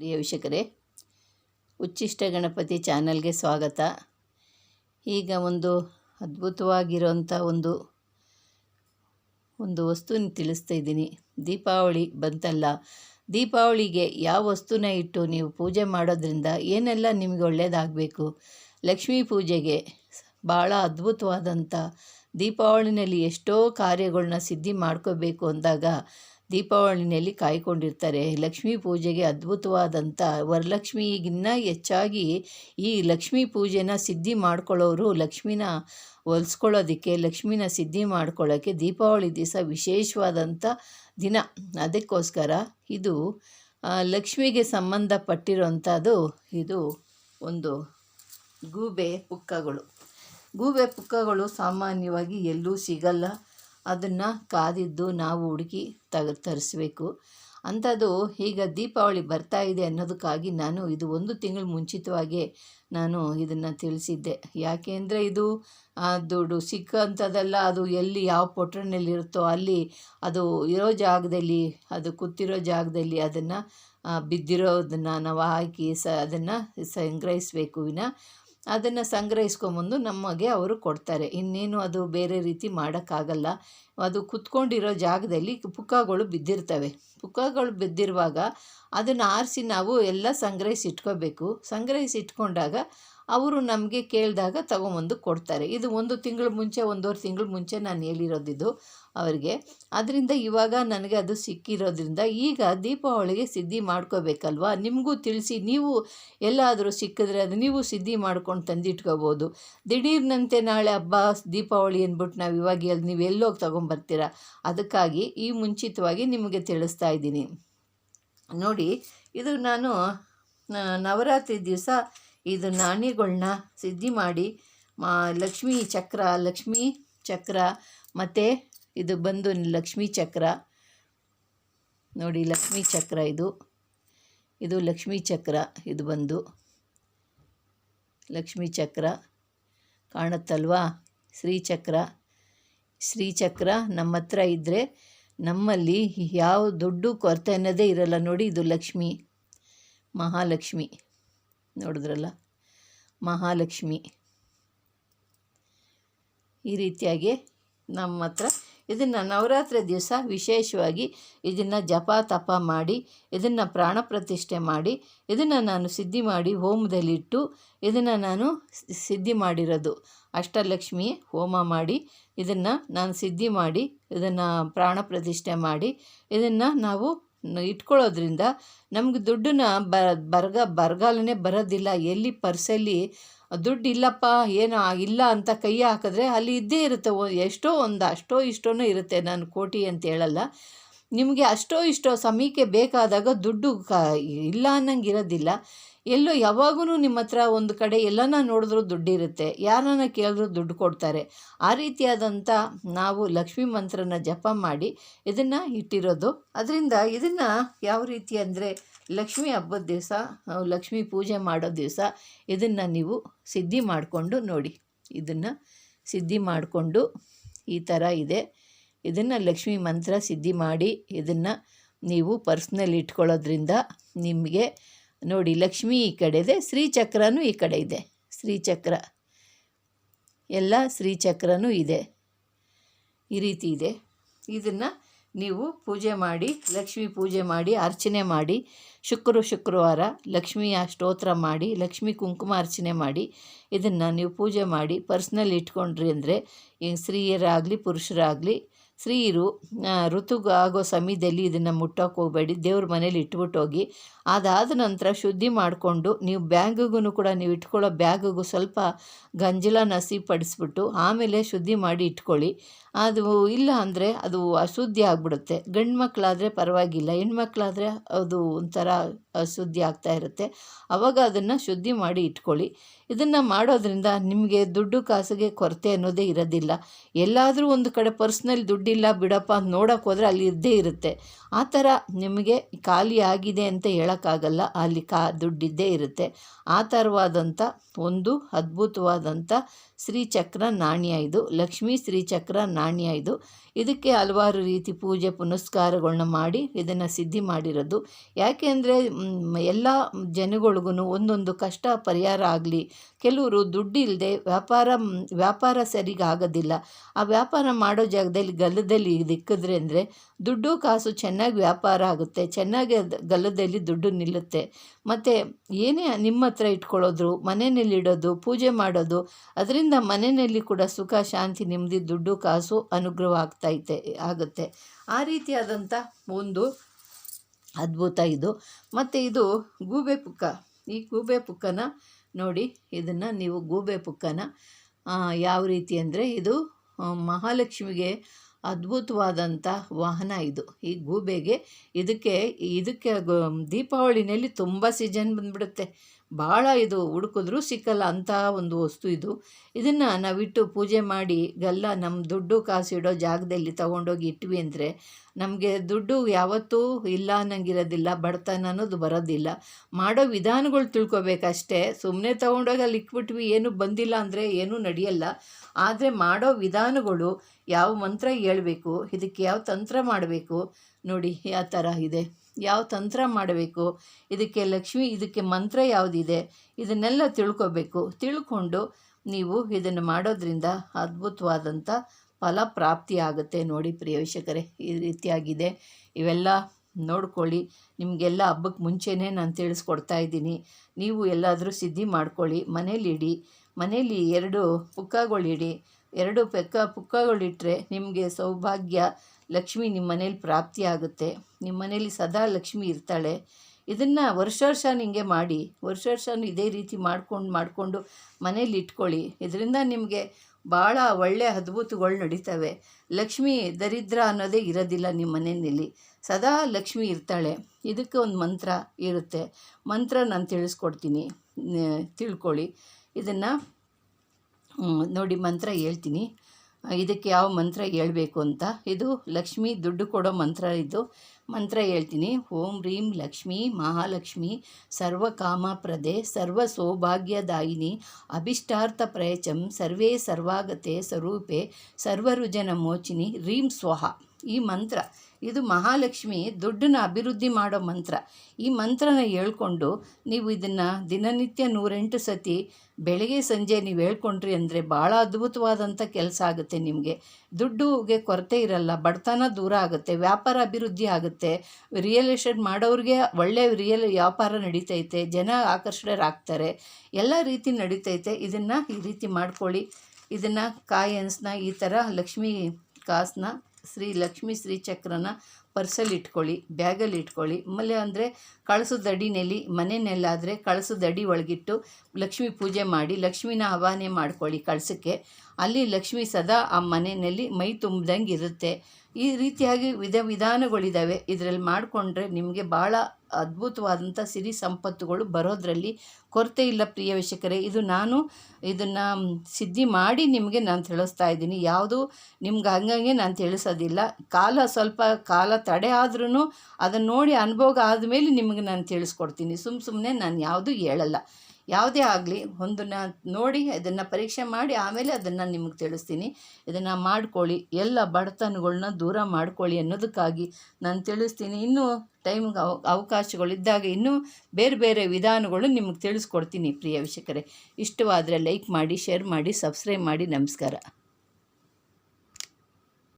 ಪ್ರಿಯ ವೀಕ್ಷಕರೇ, ಉಚ್ಚಿಷ್ಟ ಗಣಪತಿ ಚಾನಲ್ಗೆ ಸ್ವಾಗತ. ಈಗ ಒಂದು ಅದ್ಭುತವಾಗಿರುವಂಥ ಒಂದು ಒಂದು ವಸ್ತುನ ತಿಳಿಸ್ತಾ ಇದ್ದೀನಿ. ದೀಪಾವಳಿ ಬಂತಲ್ಲ, ದೀಪಾವಳಿಗೆ ಯಾವ ವಸ್ತುನ ಇಟ್ಟು ನೀವು ಪೂಜೆ ಮಾಡೋದ್ರಿಂದ ಏನೆಲ್ಲ ನಿಮಗೆ ಒಳ್ಳೆಯದಾಗಬೇಕು ಲಕ್ಷ್ಮೀ ಪೂಜೆಗೆ ಭಾಳ ಅದ್ಭುತವಾದಂಥ ದೀಪಾವಳಿನಲ್ಲಿ ಎಷ್ಟೋ ಕಾರ್ಯಗಳನ್ನ ಸಿದ್ಧಿ ಮಾಡ್ಕೋಬೇಕು ಅಂದಾಗ ದೀಪಾವಳಿನಲ್ಲಿ ಕಾಯ್ಕೊಂಡಿರ್ತಾರೆ. ಲಕ್ಷ್ಮೀ ಪೂಜೆಗೆ ಅದ್ಭುತವಾದಂಥ ವರಲಕ್ಷ್ಮಿಗಿನ್ನ ಹೆಚ್ಚಾಗಿ ಈ ಲಕ್ಷ್ಮೀ ಪೂಜೆನ ಸಿದ್ಧಿ ಮಾಡ್ಕೊಳ್ಳೋರು ಲಕ್ಷ್ಮಿನ ಹೊಲ್ಸ್ಕೊಳ್ಳೋದಕ್ಕೆ, ಲಕ್ಷ್ಮಿನ ಸಿದ್ಧಿ ಮಾಡ್ಕೊಳ್ಳೋಕ್ಕೆ ದೀಪಾವಳಿ ದಿವಸ ವಿಶೇಷವಾದಂಥ ದಿನ. ಅದಕ್ಕೋಸ್ಕರ ಇದು ಲಕ್ಷ್ಮಿಗೆ ಸಂಬಂಧಪಟ್ಟಿರೋಂಥದ್ದು ಇದು ಒಂದು ಗೂಬೆ ಪುಕ್ಕಗಳು. ಗೂಬೆ ಪುಕ್ಕಗಳು ಸಾಮಾನ್ಯವಾಗಿ ಎಲ್ಲೂ ಸಿಗಲ್ಲ. ಅದನ್ನು ಕಾದಿದ್ದು ನಾವು ಹುಡುಕಿ ತಗ ತರಿಸ್ಬೇಕು. ಅಂಥದ್ದು ಈಗ ದೀಪಾವಳಿ ಬರ್ತಾ ಇದೆ ಅನ್ನೋದಕ್ಕಾಗಿ ನಾನು ಇದು ಒಂದು ತಿಂಗಳು ಮುಂಚಿತವಾಗೇ ನಾನು ಇದನ್ನು ತಿಳಿಸಿದ್ದೆ. ಯಾಕೆ ಅಂದರೆ ಇದು ದುಡ್ಡು ಸಿಕ್ಕಂಥದ್ದೆಲ್ಲ, ಅದು ಎಲ್ಲಿ ಯಾವ ಪೊಟ್ರನಲ್ಲಿರುತ್ತೋ ಅಲ್ಲಿ ಅದು ಇರೋ ಜಾಗದಲ್ಲಿ, ಅದು ಕೂತಿರೋ ಜಾಗದಲ್ಲಿ ಅದನ್ನು ಬಿದ್ದಿರೋದನ್ನು ನಾವು ಹಾಕಿ ಸ, ಅದನ್ನು ಸಂಗ್ರಹಿಸಬೇಕು ವಿನ. ಅದನ್ನು ಸಂಗ್ರಹಿಸ್ಕೊಂಬಂದು ನಮಗೆ ಅವರು ಕೊಡ್ತಾರೆ. ಇನ್ನೇನು ಅದು ಬೇರೆ ರೀತಿ ಮಾಡೋಕ್ಕಾಗಲ್ಲ. ಅದು ಕುತ್ಕೊಂಡಿರೋ ಜಾಗದಲ್ಲಿ ಪುಕ್ಕಗಳು ಬಿದ್ದಿರ್ತವೆ. ಪುಕ್ಕಗಳು ಬಿದ್ದಿರುವಾಗ ಅದನ್ನು ಆರಿಸಿ ನಾವು ಎಲ್ಲ ಸಂಗ್ರಹಿಸಿ ಇಟ್ಕೋಬೇಕು. ಸಂಗ್ರಹಿಸಿ ಇಟ್ಕೊಂಡಾಗ ಅವರು ನಮಗೆ ಕೇಳಿದಾಗ ತಗೊಂಬಂದು ಕೊಡ್ತಾರೆ. ಇದು ಒಂದು ತಿಂಗಳು ಮುಂಚೆ, ಒಂದೂವರೆ ತಿಂಗಳು ಮುಂಚೆ ನಾನು ಹೇಳಿರೋದಿದ್ದು ಅವರಿಗೆ. ಅದರಿಂದ ಇವಾಗ ನನಗೆ ಅದು ಸಿಕ್ಕಿರೋದ್ರಿಂದ ಈಗ ದೀಪಾವಳಿಗೆ ಸಿದ್ಧಿ ಮಾಡ್ಕೋಬೇಕಲ್ವಾ? ನಿಮಗೂ ತಿಳಿಸಿ, ನೀವು ಎಲ್ಲಾದರೂ ಸಿಕ್ಕಿದ್ರೆ ಅದು ನೀವು ಸಿದ್ಧಿ ಮಾಡ್ಕೊಂಡು ತಂದಿಟ್ಕೋಬೋದು. ದಿಢೀರ್ನಂತೆ ನಾಳೆ ಹಬ್ಬ, ದೀಪಾವಳಿ ಅಂದ್ಬಿಟ್ಟು ನಾವು ಇವಾಗ ಎಲ್ಲಿ ನೀವು ಎಲ್ಲೋಗಿ ತೊಗೊಂಬರ್ತೀರಾ? ಅದಕ್ಕಾಗಿ ಈ ಮುಂಚಿತವಾಗಿ ನಿಮಗೆ ತಿಳಿಸ್ತಾ ಇದ್ದೀನಿ. ನೋಡಿ, ಇದು ನಾನು ನವರಾತ್ರಿ ದಿವಸ ಇದು ನಾಣ್ಯಗಳನ್ನ ಸಿದ್ಧಿ ಮಾಡಿ, ಮಾ, ಲಕ್ಷ್ಮೀ ಚಕ್ರ ಲಕ್ಷ್ಮೀ ಚಕ್ರ ಮತ್ತು ಇದು ಬಂದು ಲಕ್ಷ್ಮೀ ಚಕ್ರ. ನೋಡಿ, ಲಕ್ಷ್ಮೀ ಚಕ್ರ ಇದು. ಇದು ಲಕ್ಷ್ಮೀ ಚಕ್ರ, ಇದು ಬಂದು ಲಕ್ಷ್ಮೀ ಚಕ್ರ ಕಾಣುತ್ತಲ್ವಾ? ಶ್ರೀಚಕ್ರ ಶ್ರೀಚಕ್ರ ನಮ್ಮ ಹತ್ರ ಇದ್ದರೆ ನಮ್ಮಲ್ಲಿ ಯಾವ ದುಡ್ಡು ಕೊರತೆ ಅನ್ನೋದೇ ಇರಲ್ಲ. ನೋಡಿ, ಇದು ಲಕ್ಷ್ಮಿ, ಮಹಾಲಕ್ಷ್ಮಿ. ನೋಡಿದ್ರಲ್ಲ? ಮಹಾಲಕ್ಷ್ಮಿ. ಈ ರೀತಿಯಾಗಿ ನಮ್ಮ ಹತ್ರ ಇದನ್ನು ನವರಾತ್ರಿ ದಿವಸ ವಿಶೇಷವಾಗಿ ಇದನ್ನು ಜಪ ತಪ ಮಾಡಿ, ಇದನ್ನು ಪ್ರಾಣ ಪ್ರತಿಷ್ಠೆ ಮಾಡಿ, ಇದನ್ನು ನಾನು ಸಿದ್ಧಿ ಮಾಡಿ ಹೋಮದಲ್ಲಿಟ್ಟು, ಇದನ್ನು ನಾನು ಸಿದ್ಧಿ ಮಾಡಿರೋದು. ಅಷ್ಟಲಕ್ಷ್ಮಿ ಹೋಮ ಮಾಡಿ, ಇದನ್ನು ನಾನು ಸಿದ್ಧಿ ಮಾಡಿ, ಇದನ್ನು ಪ್ರಾಣ ಪ್ರತಿಷ್ಠೆ ಮಾಡಿ, ಇದನ್ನು ನಾವು ಇಟ್ಕೊಳ್ಳೋದ್ರಿಂದ ನಮ್ಗೆ ದುಡ್ಡನ್ನ ಬ, ಬರಗ, ಬರಗಾಲನೇ ಬರೋದಿಲ್ಲ. ಎಲ್ಲಿ ಪರ್ಸಲ್ಲಿ ದುಡ್ಡು ಇಲ್ಲಪ್ಪ, ಏನೋ ಇಲ್ಲ ಅಂತ ಕೈ ಹಾಕಿದ್ರೆ ಅಲ್ಲಿ ಇದ್ದೇ ಇರುತ್ತೆ. ಎಷ್ಟೋ ಒಂದು ಅಷ್ಟೋ ಇಷ್ಟೋ ಇರುತ್ತೆ ನಾನು ಕೋಟಿ ಅಂತ ಹೇಳಲ್ಲ. ನಿಮಗೆ ಅಷ್ಟೋ ಇಷ್ಟೋ ಸಮಯಕ್ಕೆ ಬೇಕಾದಾಗ ದುಡ್ಡು ಕ, ಇಲ್ಲ ಅನ್ನಂಗೆ ಇರೋದಿಲ್ಲ. ಎಲ್ಲೋ ಯಾವಾಗೂ ನಿಮ್ಮ ಹತ್ರ ಒಂದು ಕಡೆ ಎಲ್ಲನ ನೋಡಿದ್ರೂ ದುಡ್ಡಿರುತ್ತೆ, ಯಾರನ್ನ ಕೇಳಿದ್ರು ದುಡ್ಡು ಕೊಡ್ತಾರೆ. ಆ ರೀತಿಯಾದಂಥ ನಾವು ಲಕ್ಷ್ಮೀ ಮಂತ್ರನ ಜಪ ಮಾಡಿ ಇದನ್ನು ಇಟ್ಟಿರೋದು. ಅದರಿಂದ ಇದನ್ನು ಯಾವ ರೀತಿ ಅಂದರೆ ಲಕ್ಷ್ಮಿ ಹಬ್ಬದ ದಿವಸ ಲಕ್ಷ್ಮೀ ಪೂಜೆ ಮಾಡೋ ದಿವಸ ಇದನ್ನು ನೀವು ಸಿದ್ಧಿ ಮಾಡಿಕೊಂಡು ನೋಡಿ. ಇದನ್ನು ಸಿದ್ಧಿ ಮಾಡಿಕೊಂಡು ಈ ಥರ ಇದೆ. ಇದನ್ನು ಲಕ್ಷ್ಮೀ ಮಂತ್ರ ಸಿದ್ಧಿ ಮಾಡಿ ಇದನ್ನು ನೀವು ಪರ್ಸ್ನಲ್ಲಿ ಇಟ್ಕೊಳ್ಳೋದ್ರಿಂದ ನಿಮಗೆ ನೋಡಿ, ಲಕ್ಷ್ಮಿ ಈ ಕಡೆ ಇದೆ, ಶ್ರೀಚಕ್ರನೂ ಈ ಕಡೆ ಇದೆ. ಶ್ರೀಚಕ್ರ. ಎಲ್ಲ ಶ್ರೀಚಕ್ರನೂ ಇದೆ. ಈ ರೀತಿ ಇದೆ. ಇದನ್ನು ನೀವು ಪೂಜೆ ಮಾಡಿ, ಲಕ್ಷ್ಮಿ ಪೂಜೆ ಮಾಡಿ, ಅರ್ಚನೆ ಮಾಡಿ, ಶುಕ್ರ ಶುಕ್ರವಾರ ಲಕ್ಷ್ಮಿಯ ಸ್ತೋತ್ರ ಮಾಡಿ, ಲಕ್ಷ್ಮಿ ಕುಂಕುಮ ಅರ್ಚನೆ ಮಾಡಿ, ಇದನ್ನು ನೀವು ಪೂಜೆ ಮಾಡಿ, ಪರ್ಸ್ನಲ್ ಇಟ್ಕೊಂಡ್ರಿ ಅಂದರೆ ಸ್ತ್ರೀಯರಾಗಲಿ, ಪುರುಷರಾಗಲಿ ಸ್ತ್ರೀಯರು ಋತುಗಾಗೋ ಋತುಗೆ ಆಗೋ ಸಮಯದಲ್ಲಿ ಇದನ್ನು ಮುಟ್ಟೋಕೆ ಹೋಗಬೇಡಿ. ದೇವ್ರ ಮನೇಲಿ ಇಟ್ಬಿಟ್ಟು ಹೋಗಿ. ಅದಾದ ನಂತರ ಶುದ್ಧಿ ಮಾಡಿಕೊಂಡು ನೀವು ಬ್ಯಾಗಿಗೂ ಕೂಡ ನೀವು ಇಟ್ಕೊಳ್ಳೋ ಬ್ಯಾಗಿಗೂ ಸ್ವಲ್ಪ ಗಂಜಲನ ಪಡಿಸ್ಬಿಟ್ಟು ಆಮೇಲೆ ಶುದ್ಧಿ ಮಾಡಿ ಇಟ್ಕೊಳ್ಳಿ. ಅದು ಇಲ್ಲ ಅಂದರೆ ಅದು ಅಶುದ್ಧಿ ಆಗಿಬಿಡುತ್ತೆ. ಗಂಡು ಮಕ್ಕಳಾದರೆ ಪರವಾಗಿಲ್ಲ. ಹೆಣ್ಮಕ್ಳಾದರೆ ಅದು ಒಂಥರ ಅಶುದ್ಧಿ ಆಗ್ತಾ ಇರುತ್ತೆ. ಆವಾಗ ಅದನ್ನು ಶುದ್ಧಿ ಮಾಡಿ ಇಟ್ಕೊಳ್ಳಿ. ಇದನ್ನು ಮಾಡೋದ್ರಿಂದ ನಿಮಗೆ ದುಡ್ಡು ಕಾಸಿಗೆ ಕೊರತೆ ಅನ್ನೋದೇ ಇರೋದಿಲ್ಲ. ಎಲ್ಲಾದರೂ ಒಂದು ಕಡೆ ಪರ್ಸ್ನಲ್ಲಿ ದುಡ್ಡಿಲ್ಲ ಬಿಡಪ್ಪ ಅಂತ ನೋಡೋಕೆ ಹೋದರೆ ಅಲ್ಲಿ ಇದ್ದೇ ಇರುತ್ತೆ. ಆ ಥರ ನಿಮಗೆ ಖಾಲಿ ಆಗಿದೆ ಅಂತ ಹೇಳೋಕ್ಕಾಗಲ್ಲ. ಅಲ್ಲಿ ಕಾ ದುಡ್ಡಿದ್ದೇ ಇರುತ್ತೆ. ಆ ಥರವಾದಂಥ ಒಂದು ಅದ್ಭುತವಾದಂಥ ಶ್ರೀಚಕ್ರ ನಾಣ್ಯ ಇದು. ಲಕ್ಷ್ಮೀ ಶ್ರೀಚಕ್ರ ನಾಣ್ಯ ಇದು. ಇದಕ್ಕೆ ಹಲವಾರು ರೀತಿ ಪೂಜೆ ಪುನಸ್ಕಾರಗಳನ್ನ ಮಾಡಿ ಇದನ್ನು ಸಿದ್ಧಿ ಮಾಡಿರೋದು. ಯಾಕೆ ಅಂದರೆ ಎಲ್ಲ ಜನಗಳಿಗೂ ಒಂದೊಂದು ಕಷ್ಟ ಪರಿಹಾರ ಆಗಲಿ. ಕೆಲವರು ದುಡ್ಡಿಲ್ಲದೆ ವ್ಯಾಪಾರ ವ್ಯಾಪಾರ ಸರಿಗೆ ಆಗೋದಿಲ್ಲ ಆ ವ್ಯಾಪಾರ ಮಾಡೋ ಜಾಗದಲ್ಲಿ ಗಲ್ಲದಲ್ಲಿ ದಿಕ್ಕಿದ್ರೆ ಅಂದರೆ ದುಡ್ಡು ಕಾಸು ಚೆನ್ನಾಗಿ ವ್ಯಾಪಾರ ಆಗುತ್ತೆ. ಚೆನ್ನಾಗಿ ಗಲ್ಲದಲ್ಲಿ ದುಡ್ಡು ನಿಲ್ಲುತ್ತೆ. ಮತ್ತು ಏನೇ ನಿಮ್ಮ ಹತ್ರ ಇಟ್ಕೊಳ್ಳೋದು ಮನೆಯಲ್ಲಿ ಇಡೋದು, ಪೂಜೆ ಮಾಡೋದು, ಅದರಿಂದ ಮನೆಯಲ್ಲಿ ಕೂಡ ಸುಖ, ಶಾಂತಿ, ನೆಮ್ಮದಿ, ದುಡ್ಡು, ಕಾಸು ಅನುಗ್ರಹ ಆಗ್ತೈತೆ, ಆಗುತ್ತೆ. ಆ ರೀತಿಯಾದಂಥ ಒಂದು ಅದ್ಭುತ ಇದು. ಮತ್ತು ಇದು ಗೂಬೆ ಪುಕ್ಕ. ಈ ಗೂಬೆ ಪುಕ್ಕನ ನೋಡಿ, ಇದನ್ನು ನೀವು ಗೂಬೆ ಪುಕ್ಕನ ಯಾವ ರೀತಿ ಅಂದರೆ ಇದು ಮಹಾಲಕ್ಷ್ಮಿಗೆ ಅದ್ಭುತವಾದಂಥ ವಾಹನ ಇದು. ಈ ಗೂಬೆಗೆ ಇದಕ್ಕೆ ಇದಕ್ಕೆ ದೀಪಾವಳಿನಲ್ಲಿ ತುಂಬ ಸೀಜನ್ ಬಂದ್ಬಿಡುತ್ತೆ. ಭಾಳ ಇದು ಹುಡುಕಿದ್ರೂ ಸಿಕ್ಕಲ್ಲ ಅಂತಹ ಒಂದು ವಸ್ತು ಇದು. ಇದನ್ನು ನಾವಿಟ್ಟು ಪೂಜೆ ಮಾಡಿ ಗಲ್ಲ ನಮ್ಮ ದುಡ್ಡು ಕಾಸು ಇಡೋ ಜಾಗದಲ್ಲಿ ತಗೊಂಡೋಗಿ ಇಟ್ವಿ ಅಂದರೆ ನಮಗೆ ದುಡ್ಡು ಯಾವತ್ತೂ ಇಲ್ಲ ಅನ್ನಂಗಿರೋದಿಲ್ಲ, ಬಡತನ ಅನ್ನೋದು ಬರೋದಿಲ್ಲ. ಮಾಡೋ ವಿಧಾನಗಳು ತಿಳ್ಕೊಬೇಕಷ್ಟೇ. ಸುಮ್ಮನೆ ತೊಗೊಂಡೋಗಿ ಅಲ್ಲಿ ಇಕ್ಬಿಟ್ವಿ ಏನು ಬಂದಿಲ್ಲ ಅಂದರೆ ಏನೂ ನಡೆಯಲ್ಲ. ಆದರೆ ಮಾಡೋ ವಿಧಾನಗಳು ಯಾವ ಮಂತ್ರ ಹೇಳ್ಬೇಕು, ಇದಕ್ಕೆ ಯಾವ ತಂತ್ರ ಮಾಡಬೇಕು, ನೋಡಿ ಯಾವ ಥರ ಇದೆ. ಯಾವ ತಂತ್ರ ಮಾಡಬೇಕು, ಇದಕ್ಕೆ ಲಕ್ಷ್ಮಿ, ಇದಕ್ಕೆ ಮಂತ್ರ ಯಾವುದಿದೆ, ಇದನ್ನೆಲ್ಲ ತಿಳ್ಕೊಬೇಕು. ತಿಳ್ಕೊಂಡು ನೀವು ಇದನ್ನು ಮಾಡೋದ್ರಿಂದ ಅದ್ಭುತವಾದಂಥ ಫಲ ಪ್ರಾಪ್ತಿ ಆಗುತ್ತೆ ನೋಡಿ ಪ್ರಿಯ ವೀಕ್ಷಕರೇ. ಈ ರೀತಿಯಾಗಿದೆ. ಇವೆಲ್ಲ ನೋಡ್ಕೊಳ್ಳಿ. ನಿಮಗೆಲ್ಲ ಹಬ್ಬಕ್ಕೆ ಮುಂಚೆನೇ ನಾನು ತಿಳಿಸ್ಕೊಡ್ತಾ ಇದ್ದೀನಿ. ನೀವು ಎಲ್ಲಾದರೂ ಸಿದ್ಧಿ ಮಾಡ್ಕೊಳ್ಳಿ ಮನೇಲಿಡಿ ಮನೇಲಿ ಎರಡು ಪುಕ್ಕಗಳಿಡಿ. ಎರಡು ಪೆಕ್ಕ ಪುಕ್ಕಗಳಿಟ್ಟರೆ ನಿಮಗೆ ಸೌಭಾಗ್ಯ ಲಕ್ಷ್ಮಿ ನಿಮ್ಮ ಮನೇಲಿ ಪ್ರಾಪ್ತಿ ಆಗುತ್ತೆ. ನಿಮ್ಮ ಮನೇಲಿ ಸದಾ ಲಕ್ಷ್ಮಿ ಇರ್ತಾಳೆ. ಇದನ್ನು ವರ್ಷ ವರ್ಷ ನಿಮಗೆ ಮಾಡಿ ವರ್ಷ ವರ್ಷ ಇದೇ ರೀತಿ ಮಾಡ್ಕೊಂಡು, ಮಾಡಿಕೊಂಡು ಮನೇಲಿ ಇಟ್ಕೊಳ್ಳಿ. ಇದರಿಂದ ನಿಮಗೆ ಭಾಳ ಒಳ್ಳೆಯ ಅದ್ಭುತಗಳು ನಡೀತವೆ. ಲಕ್ಷ್ಮಿ ದರಿದ್ರ ಅನ್ನೋದೇ ಇರೋದಿಲ್ಲ ನಿಮ್ಮ ಮನೆಯಲ್ಲಿ. ಸದಾ ಲಕ್ಷ್ಮಿ ಇರ್ತಾಳೆ. ಇದಕ್ಕೆ ಒಂದು ಮಂತ್ರ ಇರುತ್ತೆ. ಮಂತ್ರ ನಾನು ತಿಳಿಸ್ಕೊಡ್ತೀನಿ. ತಿಳ್ಕೊಳ್ಳಿ. ಇದನ್ನು ನೋಡಿ ಮಂತ್ರ ಹೇಳ್ತೀನಿ. ಇದಕ್ಕೆ ಯಾವ ಮಂತ್ರ ಹೇಳಬೇಕು ಅಂತ? ಇದು ಲಕ್ಷ್ಮಿ ದುಡ್ಡು ಕೊಡೋ ಮಂತ್ರ ಇದು. ಮಂತ್ರ ಹೇಳ್ತೀನಿ. ಓಂ ರೀಂ ಲಕ್ಷ್ಮೀ ಮಹಾಲಕ್ಷ್ಮಿ ಸರ್ವಕಾಮಪ್ರದೆ ಸರ್ವ ಸೌಭಾಗ್ಯದಾಯಿನಿ ಅಭಿಷ್ಟಾರ್ಥ ಪ್ರಯಚಂ ಸರ್ವೇ ಸರ್ವಾಗತೆ ಸ್ವರೂಪೆ ಸರ್ವರುಜನ ಮೋಚಿನಿ ರೀಂ ಸ್ವಹ ಈ ಮಂತ್ರ. ಇದು ಮಹಾಲಕ್ಷ್ಮಿ ದುಡ್ಡನ್ನ ಅಭಿವೃದ್ಧಿ ಮಾಡೋ ಮಂತ್ರ. ಈ ಮಂತ್ರನ ಹೇಳ್ಕೊಂಡು ನೀವು ಇದನ್ನು ದಿನನಿತ್ಯ ನೂರೆಂಟು ಸತಿ ಬೆಳಗ್ಗೆ ಸಂಜೆ ನೀವು ಹೇಳ್ಕೊಂಡ್ರಿ ಅಂದರೆ ಭಾಳ ಅದ್ಭುತವಾದಂಥ ಕೆಲಸ ಆಗುತ್ತೆ ನಿಮಗೆ. ದುಡ್ಡುಗೆ ಕೊರತೆ ಇರಲ್ಲ, ಬಡತನ ದೂರ ಆಗುತ್ತೆ, ವ್ಯಾಪಾರ ಅಭಿವೃದ್ಧಿ ಆಗುತ್ತೆ ರಿಯಲ್ ಎಸ್ಟೇಟ್ ಮಾಡೋರಿಗೆ ಒಳ್ಳೆ ರಿಯಲ್ ವ್ಯಾಪಾರ ನಡೀತೈತೆ, ಜನ ಆಕರ್ಷಣರಾಗ್ತಾರೆ, ಎಲ್ಲ ರೀತಿ ನಡೀತೈತೆ. ಇದನ್ನು ಈ ರೀತಿ ಮಾಡ್ಕೊಳ್ಳಿ. ಇದನ್ನು ಕಾಯಿ ಅನ್ಸನ್ನ ಈ ಥರ ಲಕ್ಷ್ಮೀ ಕಾಸನ್ನ ಶ್ರೀ ಲಕ್ಷ್ಮೀ ಶ್ರೀ ಚಕ್ರನ ಪರ್ಸಲ್ಲಿ ಇಟ್ಕೊಳ್ಳಿ, ಬ್ಯಾಗಲ್ಲಿ ಇಟ್ಕೊಳ್ಳಿ. ಆಮೇಲೆ ಅಂದರೆ ಕಳಸದ ಅಡಿನಲ್ಲಿ ಮನೆಯಲ್ಲಾದರೆ ಕಳಸದ ಅಡಿ ಒಳಗಿಟ್ಟು ಲಕ್ಷ್ಮಿ ಪೂಜೆ ಮಾಡಿ, ಲಕ್ಷ್ಮಿನ ಆವಾಹನೆ ಮಾಡ್ಕೊಳ್ಳಿ ಕಳಸಕ್ಕೆ. ಅಲ್ಲಿ ಲಕ್ಷ್ಮಿ ಸದಾ ಆ ಮನೆಯಲ್ಲಿ ಮೈ ತುಂಬ್ದಂಗೆ ಇರುತ್ತೆ. ಈ ರೀತಿಯಾಗಿ ವಿಧ ವಿಧಾನಗಳಿದ್ದಾವೆ. ಇದರಲ್ಲಿ ಮಾಡಿಕೊಂಡ್ರೆ ನಿಮಗೆ ಭಾಳ ಅದ್ಭುತವಾದಂಥ ಸಿರಿ ಸಂಪತ್ತುಗಳು ಬರೋದರಲ್ಲಿ ಕೊರತೆ ಇಲ್ಲ ಪ್ರಿಯ ವೀಕ್ಷಕರೇ. ಇದು ನಾನು ಇದನ್ನು ಸಿದ್ಧಿ ಮಾಡಿ ನಿಮಗೆ ನಾನು ತಿಳಿಸ್ತಾ ಇದ್ದೀನಿ. ಯಾವುದು ನಿಮ್ಗೆ ಹಂಗಂಗೆ ನಾನು ತಿಳಿಸೋದಿಲ್ಲ. ಕಾಲ ಸ್ವಲ್ಪ ಕಾಲ ತಡೆ ಆದ್ರೂ ಅದನ್ನು ನೋಡಿ ಅನುಭವ ಆದಮೇಲೆ ನಿಮಗೆ ನಾನು ತಿಳಿಸ್ಕೊಡ್ತೀನಿ. ಸುಮ್ಮ ಸುಮ್ಮನೆ ನಾನು ಯಾವುದು ಹೇಳಲ್ಲ. ಯಾವುದೇ ಆಗಲಿ ಒಂದನ್ನು ನೋಡಿ ಅದನ್ನು ಪರೀಕ್ಷೆ ಮಾಡಿ ಆಮೇಲೆ ಅದನ್ನು ನಿಮಗೆ ತಿಳಿಸ್ತೀನಿ. ಇದನ್ನು ಮಾಡ್ಕೊಳ್ಳಿ. ಎಲ್ಲ ಬಡತನಗಳನ್ನ ದೂರ ಮಾಡ್ಕೊಳ್ಳಿ ಅನ್ನೋದಕ್ಕಾಗಿ ನಾನು ತಿಳಿಸ್ತೀನಿ. ಇನ್ನೂ ಟೈಮ್ಗೆ ಅವ ಅವಕಾಶಗಳಿದ್ದಾಗ ಇನ್ನೂ ಬೇರೆ ಬೇರೆ ವಿಧಾನಗಳು ನಿಮಗೆ ತಿಳಿಸ್ಕೊಡ್ತೀನಿ ಪ್ರಿಯ ವೀಕ್ಷಕರೇ. ಇಷ್ಟವಾದರೆ ಲೈಕ್ ಮಾಡಿ, ಶೇರ್ ಮಾಡಿ, ಸಬ್ಸ್ಕ್ರೈಬ್ ಮಾಡಿ. ನಮಸ್ಕಾರ.